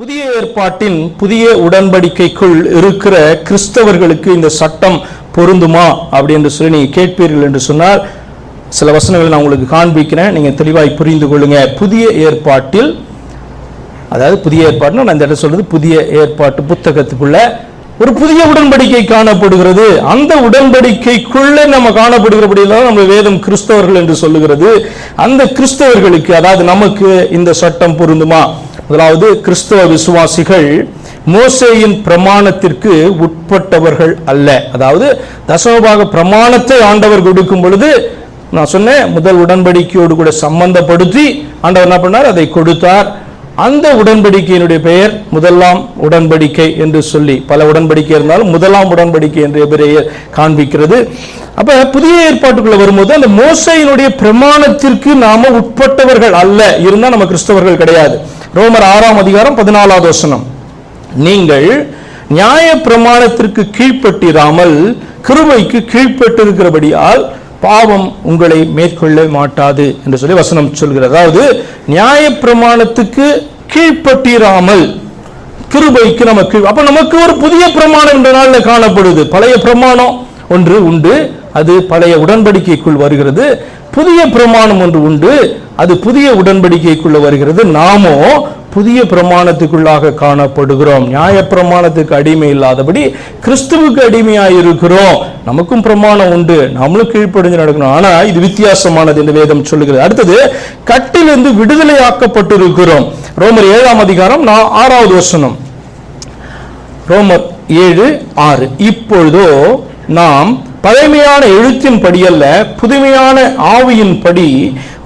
புதிய ஏற்பாட்டின் புதிய உடன்படிக்கைக்குள் இருக்கிற கிறிஸ்தவர்களுக்கு இந்த சட்டம் பொருந்துமா அப்படி என்று சொல்லி நீங்கள் கேட்பீர்கள் என்று சொன்னால் சில வசனங்களை நான் உங்களுக்கு காண்பிக்கிறேன். நீங்கள் தெளிவாய் புரிந்து கொள்ளுங்க. புதிய ஏற்பாட்டில் அதாவது புதிய ஏற்பாடுனா நான் இந்த இடத்துல சொல்றது புதிய ஏற்பாட்டு புத்தகத்துக்குள்ள ஒரு புதிய உடன்படிக்கை காணப்படுகிறது. அந்த உடன்படிக்கைக்குள்ளே நம்ம காணப்படுகிறபடியெல்லாம் நம்ம வேதம் கிறிஸ்தவர்கள் என்று சொல்லுகிறது. அந்த கிறிஸ்தவர்களுக்கு அதாவது நமக்கு இந்த சட்டம் பொருந்துமா? முதலாவது கிறிஸ்தவ விசுவாசிகள் மோசேயின் பிரமாணத்திற்கு உட்பட்டவர்கள் அல்ல. அதாவது தசமபாக பிரமாணத்தை ஆண்டவர் கொடுக்கும் பொழுது நான் சொன்னேன் முதல் உடன்படிக்கையோடு கூட சம்பந்தப்படுத்தி ஆண்டவர் என்ன பண்ணார்? அதை கொடுத்தார். அந்த உடன்படிக்கையினுடைய பெயர் முதலாம் உடன்படிக்கை என்று சொல்லி பல உடன்படிக்கை இருந்தாலும் முதலாம் உடன்படிக்கை என்று பெயர் காண்பிக்கிறது. அப்ப புதிய ஏற்பாட்டுக்குள்ள வரும்போது அந்த மோசையினுடைய பிரமாணத்திற்கு நாம உட்பட்டவர்கள் அல்ல. இருந்தால் நம்ம கிறிஸ்தவர்கள் கிடையாது. ரோமர் ஆறாம் அதிகாரம் பதினாலாவது வசனம். நீங்கள் நியாய பிரமாணத்திற்கு கீழ்ப்பட்டிராமல் கிருபைக்கு கீழ்ப்பட்டிருக்கிறபடியால் பாவம் உங்களை மேற்கொள்ள மாட்டாது என்று சொல்லி வசனம் சொல்கிறது. அதாவது நியாய பிரமாணத்துக்கு கீழ்ப்பட்டிராமல் கிருபைக்கு நமக்கு அப்ப நமக்கு ஒரு புதிய பிரமாணம் என்ற நாளில் காணப்படுது. பழைய பிரமாணம் ஒன்று உண்டு அது பழைய உடன்படிக்கைக்குள் வருகிறது. புதிய பிரமாணம் ஒன்று உண்டு அது புதிய உடன்படிக்கைக்குள்ள வருகிறது. நாமோ புதிய பிரமாணத்துக்குள்ளாக காணப்படுகிறோம். நியாய பிரமாணத்துக்கு அடிமை இல்லாதபடி கிறிஸ்துவுக்கு அடிமையாக இருக்கிறோம். நமக்கும் பிரமாணம் உண்டு. நம்மளும் கீழ்ப்படிஞ்சு நடக்கணும். ஆனா இது வித்தியாசமானது என்று வேதம் சொல்லுகிறது. அடுத்தது கட்டிலிருந்து விடுதலையாக்கப்பட்டிருக்கிறோம். ரோமர் ஏழாம் அதிகாரம் நான் ஆறாவது வசனம். ரோமர் ஏழு ஆறு. இப்பொழுதோ நாம் பழமையான எழுத்தின் படியல்ல புதுமையான ஆவியின் படி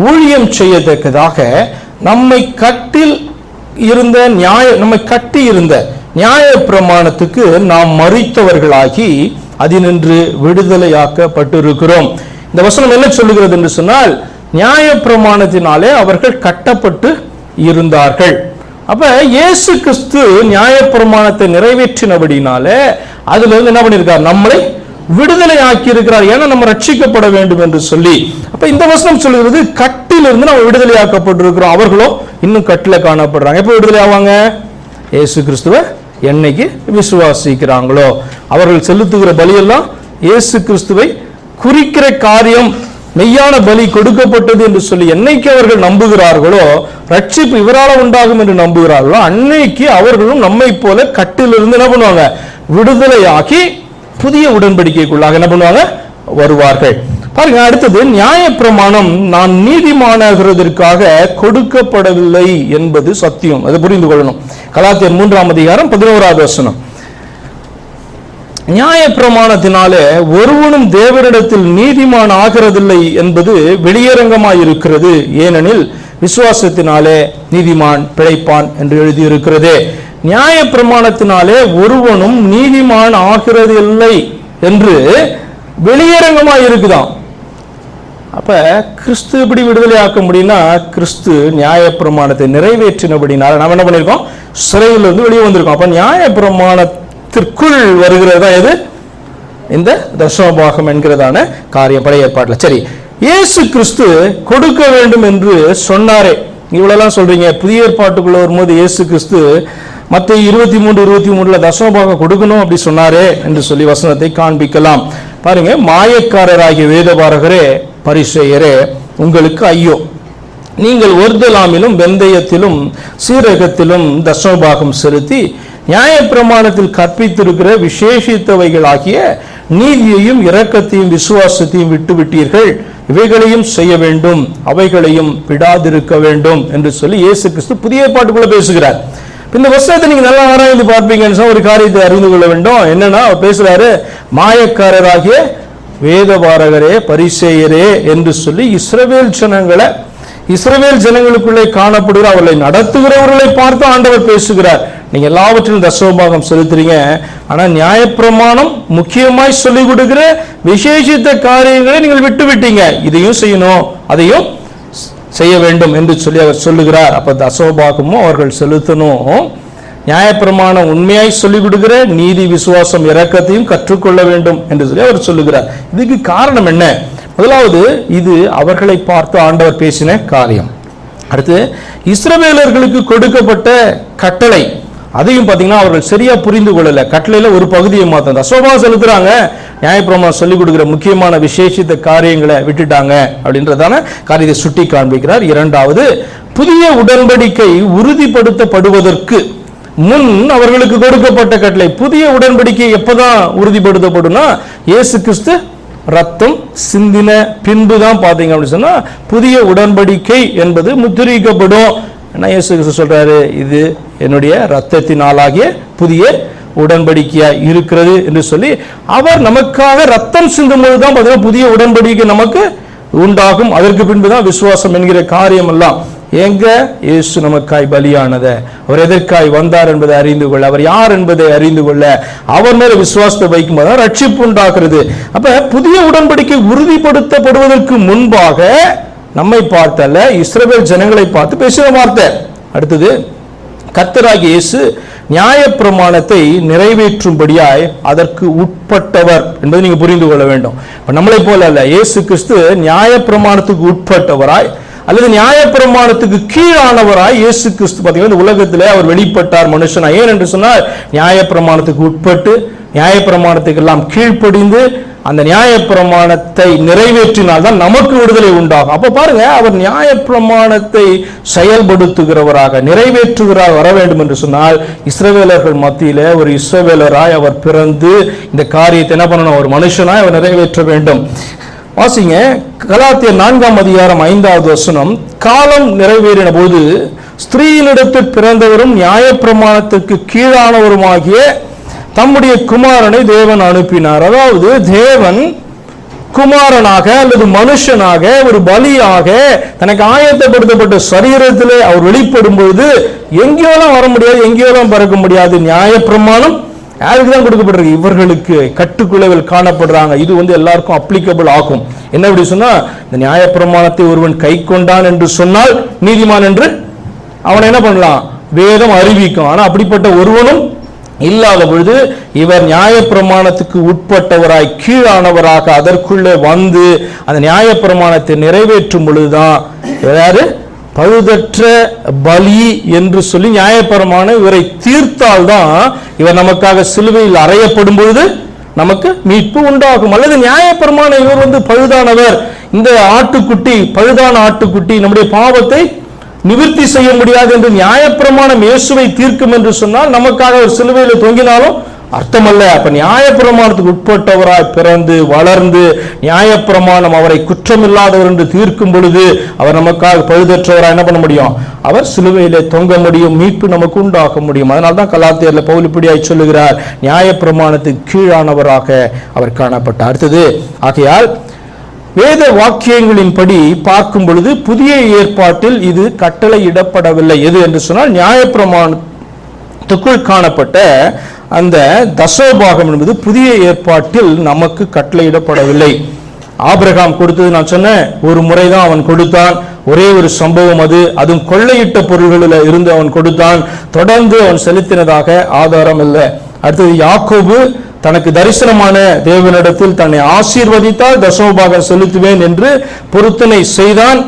ஊழியம் செய்யத்தக்கதாக நம்மை கட்டில் இருந்த நியாய நம்மை கட்டி இருந்த நியாய பிரமாணத்துக்கு நாம் மறித்தவர்களாகி அதினின்று விடுதலையாக்கப்பட்டிருக்கிறோம். இந்த வசனம் என்ன சொல்லுகிறது என்று சொன்னால் நியாய பிரமாணத்தினாலே அவர்கள் கட்டப்பட்டு இருந்தார்கள். அப்ப இயேசு கிறிஸ்து நியாய பிரமாணத்தை நிறைவேற்றினபடினாலே அதுல இருந்து என்ன பண்ணியிருக்கார்? நம்மளை விடுதலை ஆக்கி இருக்கிறார் ஏன்னா நம்ம ரட்சிக்கப்பட வேண்டும் என்று சொல்லி. அப்ப இந்த வசனம் சொல்லுகிறது கட்டிலிருந்து நம்ம விடுதலை ஆக்கப்பட்டிருக்கிறோம் அவர்களோ இன்னும் கட்டில காணப்படுறாங்க. எப்ப விடுதலை ஆவாங்க இயேசு கிறிஸ்துவ என்னைக்கு விசுவாசிக்கிறாங்களோ. அவர்கள் செலுத்துகிற பலியெல்லாம் இயேசு கிறிஸ்துவை குறிக்கிற காரியம் மெய்யான பலி கொடுக்கப்பட்டது என்று சொல்லி என்னைக்கு அவர்கள் நம்புகிறார்களோ ரட்சிப்பு இவரால உண்டாகும் என்று நம்புகிறார்களோ அன்னைக்கு அவர்களும் நம்மை போல கட்டிலிருந்து என்ன பண்ணுவாங்க? விடுதலையாக்கி புதிய உடன்படிக்கைக்குள்ளாக என்ன பண்ணுவாங்க? வருவார்கள். பாருங்க அடுத்தது நியாயப்பிரமாணம் நான் நீதிமானாகிறதற்காக கொடுக்கப்படவில்லை என்பது சத்தியம். அதை புரிந்து கொள்ளணும். கலாத்தியர் மூன்றாம் அதிகாரம் பதினோராவது வசனம். நியாய பிரமாணத்தினாலே ஒருவனும் தேவரிடத்தில் நீதிமான் ஆகிறதில்லை என்பது வெளியரங்கமாய் இருக்கிறது. ஏனெனில் விசுவாசத்தினாலே நீதிமான் பிழைப்பான் என்று எழுதியிருக்கிறதே. நியாய பிரமாணத்தினாலே ஒருவனும் நீதிமான் ஆகிறது இல்லை என்று வெளியரங்கமா இருக்குதாம். அப்ப கிறிஸ்து எப்படி விடுதலை ஆக்க முடியும்னா கிறிஸ்து நியாய பிரமாணத்தை நிறைவேற்றினபடினால நம்ம என்ன பண்ணியிருக்கோம் சிறையில் இருந்து வெளியே வந்திருக்கோம். அப்ப நியாய பிரமாணத்திற்குள் வருகிறதா எது? இந்த தசமபாகம் என்கிறதான காரியம் பழைய ஏற்பாட்டில் சரி இயேசு கிறிஸ்து கொடுக்க வேண்டும் என்று சொன்னாரே. இவ்வளவுலாம் சொல்றீங்க. புதிய ஏற்பாட்டுக்குள்ள வரும்போது இயேசு கிறிஸ்து மத்த இருபத்தி மூன்று இருபத்தி மூணுல தசமபாகம் கொடுக்கணும் அப்படி சொன்னாரே என்று சொல்லி வசனத்தை காண்பிக்கலாம். பாருங்க மாயக்காரராகிய வேதபாரகரே பரிசெயரே உங்களுக்கு ஐயோ. நீங்கள் ஒருதலாமிலும் வெந்தயத்திலும் சீரகத்திலும் தசமபாகம் செலுத்தி நியாயப்பிரமாணத்தில் கற்பித்திருக்கிற விசேஷித்தவைகளாகிய நீதியையும் இரக்கத்தையும் விசுவாசத்தையும் விட்டுவிட்டீர்கள். இவைகளையும் செய்ய வேண்டும். அவைகளையும் விடாதிருக்க வேண்டும் என்று சொல்லி இயேசு கிறிஸ்து புதிய பாட்டுக்குள்ள பேசுகிறார். இந்த வசனத்தை நீங்க நல்லா ஆராய்ந்து பார்ப்பீங்கன்னு சொன்னா ஒரு காரியத்தை அறிந்து கொள்ள வேண்டும். என்னன்னா அவர் பேசுறாரு மாயக்காரராகிய வேதபாரகரே பரிசேயரே என்று சொல்லி இஸ்ரவேல் ஜனங்களை இஸ்ரவேல் ஜனங்களுக்குள்ளே காணப்படுகிற அவர்களை நடத்துகிறவர்களை பார்த்து ஆண்டவர் பேசுகிறார். நீங்க எல்லாவற்றிலும் தசவபாகம் செலுத்துறீங்க. ஆனா நியாயப்பிரமாணம் முக்கியமாய் சொல்லிக் கொடுக்கிற விசேஷித்த காரியங்களை நீங்கள் விட்டு விட்டீங்க இதையும் செய்யணும் அதையும் செய்ய வேண்டும் என்று சொல்லி அவர் சொல்லுகிறார். அப்போ தசோபாகமும் அவர்கள் செலுத்தணும். நியாயப்பிரமாணம் உண்மையாய் சொல்லிக் கொடுக்கிற நீதி விசுவாசம் இறக்கத்தையும் கற்றுக்கொள்ள வேண்டும் என்று சொல்லி அவர் சொல்லுகிறார். இதுக்கு காரணம் என்ன? முதலாவது இது அவர்களை பார்த்து ஆண்டவர் பேசின காரியம். அடுத்து இஸ்ரவேலர்களுக்கு கொடுக்கப்பட்ட கட்டளை. அதையும் பார்த்தீங்கன்னா அவர்கள் சரியா புரிந்து கொள்ளலை. கட்டளையில் ஒரு பகுதியை மாத்தம் தசோபா செலுத்துறாங்க. நியாயப்பிரமாணம் சொல்லிக் கொடுக்கிற முக்கியமான விசேஷித்த காரியங்களை விட்டுட்டாங்க அப்படின்றதான காரியத்தை சுட்டி காண்பிக்கிறார். இரண்டாவது புதிய உடன்படிக்கை உறுதிப்படுத்தப்படுவதற்கு முன் அவர்களுக்கு கொடுக்கப்பட்ட கட்டளை புதிய உடன்படிக்கை எப்போதான் உறுதிப்படுத்தப்படும்னா இயேசு கிறிஸ்து ரத்தம் சிந்தின பின்பு தான் பார்த்தீங்க அப்படின்னு சொன்னா புதிய உடன்படிக்கை என்பது முத்திரிக்கப்படும் என்ன இயேசு கிறிஸ்து சொல்கிறாரு இது என்னுடைய ரத்தத்தினாலாகிய புதிய உடன்படிக்கையாக இருக்கிறது என்று சொல்லி அவர் நமக்காக ரத்தம் சிந்தும் போது தான் பார்த்தீங்கன்னா புதிய உடன்படிக்கை நமக்கு உண்டாகும். அதற்கு பின்பு தான் விசுவாசம் என்கிற காரியம் எல்லாம் எங்க இயேசு நமக்காய் பலியானத? அவர் எதற்காய் வந்தார் என்பதை அறிந்து கொள்ள அவர் யார் என்பதை அறிந்து கொள்ள அவர் மேல விசுவாசத்தை வைக்கும் போது ரட்சிப்பு உண்டாக்குறது. அப்ப புதிய உடன்படிக்கை உறுதிப்படுத்தப்படுவதற்கு முன்பாக நம்மை பார்த்தல்ல இஸ்ரவேல் ஜனங்களை பார்த்து பேசுகிற வார்த்தை. அடுத்தது கர்த்தராகிய இயேசு நியாயப்பிரமாணத்தை நிறைவேற்றும்படியாய் அதற்கு உட்பட்டவர் என்பதை நீங்க புரிந்து கொள்ள வேண்டும். இப்போ நம்மளை போல அல்ல இயேசு கிறிஸ்து நியாயப்பிரமாணத்துக்கு உட்பட்டவராய் அல்லது நியாயப்பிரமாணத்துக்கு கீழானவராய் இயேசு கிறிஸ்து பார்த்தீங்கன்னா இந்த உலகத்திலே அவர் வெளிப்பட்டார் மனுஷனா. ஏன் என்று சொன்னால் நியாயப்பிரமாணத்துக்கு உட்பட்டு நியாயப்பிரமாணத்துக்கு எல்லாம் கீழ்ப்படிந்து அந்த நியாயப்பிரமாணத்தை நிறைவேற்றினால் தான் நமக்கு விடுதலை உண்டாகும். அப்போ பாருங்க அவர் நியாயப்பிரமாணத்தை செயல்படுத்துகிறவராக நிறைவேற்றுகிறார் வர வேண்டும் என்று சொன்னால் இஸ்ரவேலர்கள் மத்தியில் ஒரு இஸ்ரவேலராய் அவர் பிறந்து இந்த காரியத்தை என்ன பண்ணணும்? ஒரு மனுஷனாய் அவர் நிறைவேற்ற வேண்டும். வாசிங்க கலாத்திய நான்காம் அதிகாரம் ஐந்தாவது வசனம் காலம் நிறைவேறின போது ஸ்திரீயினிடத்தில் பிறந்தவரும் நியாயப்பிரமாணத்துக்கு கீழானவருமாகிய தம்முடைய குமாரனை தேவன் அனுப்பினார். அதாவது தேவன் குமாரனாக அல்லது மனுஷனாக ஒரு பலியாக தனக்கு ஆயத்தப்படுத்தப்பட்ட சரீரத்திலே அவர் வெளிப்படும் பொழுது எங்கேயோலாம் வர முடியாது எங்கேயோலாம் பறக்க முடியாது நியாயப்பிரமாணம் யாருக்கு தான் கொடுக்கப்பட்டிருக்கு? இவர்களுக்கு கட்டுக்குள்ளவில் காணப்படுறாங்க. இது வந்து எல்லாருக்கும் அப்ளிகபிள் ஆகும். என்ன அப்படி சொன்னா இந்த நியாயப்பிரமாணத்தை ஒருவன் கை கொண்டான் என்று சொன்னால் நீதிமான் என்று அவனை என்ன பண்ணலாம்? வேதம் அறிவிக்கும். ஆனா அப்படிப்பட்ட ஒருவனும் இல்லாத பொழுது இவர் நியாயப்பிரமாணத்துக்கு உட்பட்டவராய் கீழானவராக அதற்குள்ளே வந்து அந்த நியாயப்பிரமாணத்தை நிறைவேற்றும் பொழுதுதான் யாரு? பழுதற்ற பலி என்று சொல்லி நியாயப்பிரமாணம் இவரை தீர்த்தால்தான் இவர் நமக்காக சிலுவையில் அறையப்படும் பொழுது நமக்கு மீட்பு உண்டாகும். அல்லது நியாயப்பிரமாணம் இவர் வந்து பழுதானவர். இந்த ஆட்டுக்குட்டி பழுதான ஆட்டுக்குட்டி நம்முடைய பாவத்தை நிவர்த்தி செய்ய முடியாது என்று நியாயப்பிரமாணம் இயேசுவை தீர்க்கும் என்று சொன்னால் நமக்காக ஒரு சிலுவையில் தொங்கினாலும் அர்த்தமல்ல. அப்ப நியாயப்பிரமாணத்துக்கு உட்பட்டவராய் பிறந்து வளர்ந்து நியாயப்பிரமாணம் அவரை குற்றமில்லாதவர் என்று தீர்க்கும் பொழுது அவர் நமக்காக பழுதற்றவராக என்ன பண்ண முடியும்? அவர் சிலுவையிலே தொங்க முடியும் மீட்பு நமக்கு உண்டாக முடியும். அதனால தான் கலாத்தியர்ல பவுல் இப்படியாய் சொல்லுகிறார். நியாயப்பிரமாணத்துக்கு கீழானவராக அவர் காணப்பட்டார். அடுத்தது ஆகையால் வேத வாக்கியங்களின்படி பார்க்கும் பொழுது புதிய ஏற்பாட்டில் இது கட்டளையிடப்படவில்லை. எது என்று சொன்னால் நியாயப்பிரமாணத்துக்குள் காணப்பட்ட அந்த தசோபாகம் என்பது புதிய ஏற்பாட்டில் நமக்கு கட்டளையிடப்படவில்லை. ஆபிரகாம் கொடுத்தது நான் சொன்னேன் ஒரு முறை தான் அவன் கொடுத்தான். ஒரே ஒரு சம்பவம் அது. அதுவும் கொள்ளையிட்ட பொருள்களில் இருந்து அவன் கொடுத்தான். தொடர்ந்து அவன் செலுத்தினதாக ஆதாரம் இல்லை. அடுத்தது யாக்கோபு தனக்கு தரிசனமான தேவனிடத்தில் தன்னை ஆசீர்வதித்தால் தசமபாகம் செலுத்துவேன் என்று பொருத்தனை செய்தான்.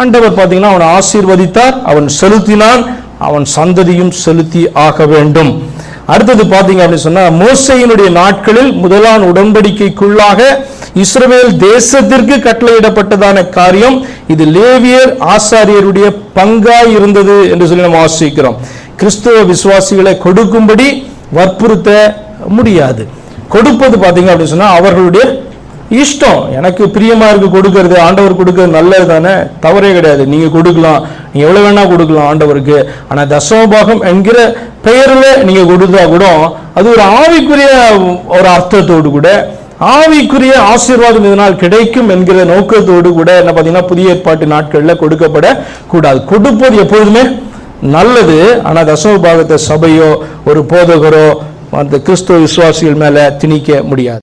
ஆண்டவர் பார்த்தீங்கன்னா அவன் ஆசீர்வதித்தார் அவன் செலுத்தினான் அவன் சந்ததியும் செலுத்தி ஆக வேண்டும். அடுத்தது பார்த்தீங்க அப்படின்னு சொன்னா மோசையினுடைய நாட்களில் முதலாம் உடன்படிக்கைக்குள்ளாக இஸ்ரவேல் தேசத்திற்கு கட்டளையிடப்பட்டதான காரியம் இது லேவியர் ஆசாரியருடைய பங்காய் இருந்தது என்று சொல்லி நம்ம ஆசிக்கிறோம் கிறிஸ்துவ விசுவாசிகளை கொடுக்கும்படி வற்புறுத்த முடியாது. கொடுப்பது பார்த்தீங்க அப்படின்னு சொன்னால் அவர்களுடைய இஷ்டம். எனக்கு பிரியமாக இருக்குது கொடுக்கறது ஆண்டவர் கொடுக்கறது நல்லது தானே? தவறே கிடையாது. நீங்கள் கொடுக்கலாம். நீங்கள் எவ்வளோ வேணால் கொடுக்கலாம் ஆண்டவருக்கு. ஆனால் தசமபாகம் என்கிற பெயரில் நீங்கள் கொடுத்தா கூட அது ஒரு ஆவிக்குரிய ஒரு அர்த்தத்தோடு கூட ஆவிக்குரிய ஆசீர்வாதம் இதனால் கிடைக்கும் என்கிற நோக்கத்தோடு கூட என்ன பார்த்தீங்கன்னா புதிய ஏற்பாட்டு நாட்களில் கொடுக்கப்பட கூடாது கொடுப்பது எப்பொழுதுமே நல்லது. ஆனால் தசம பாகத்தை சபையோ ஒரு போதகரோ அந்த கிறிஸ்துவ விசுவாசிகள் மேல திணிக்க முடியாது.